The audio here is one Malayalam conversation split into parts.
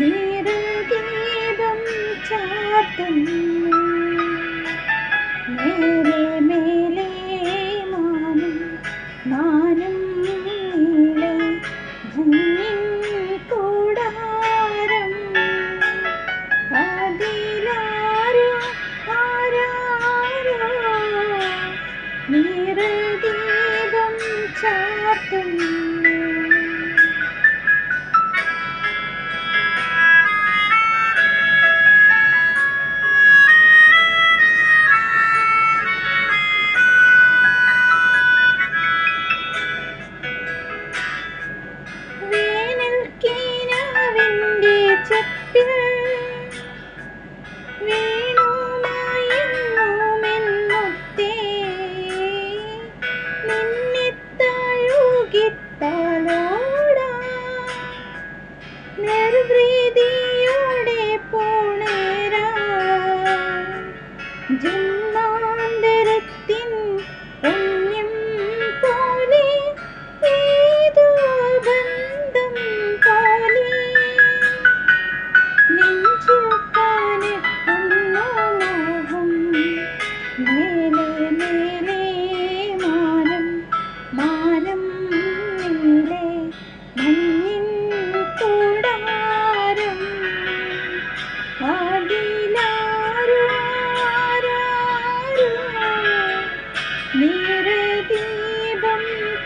നീരദീപം ചാത്തുന്നു. നേരെ മേലെ മാനം മാനം നീളെ ഭംഗിൻ കൂടാരം അതിലാരോ ആരാരോ നീരദീപം ചാത്തുന്നു. ജന്മാന്തരത്തിൻ പുണ്യം പോലെ ഏതോ ബന്ധം പോലെ. നെഞ്ചിൽ കാണിക്കുന്നു മോഹം മേലെ മേലെ മാനം മാനം നീളെ മഞ്ഞിൻ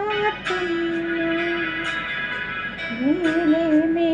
നിറദീപം ചാർത്തുന്നു മേലെ മേലെ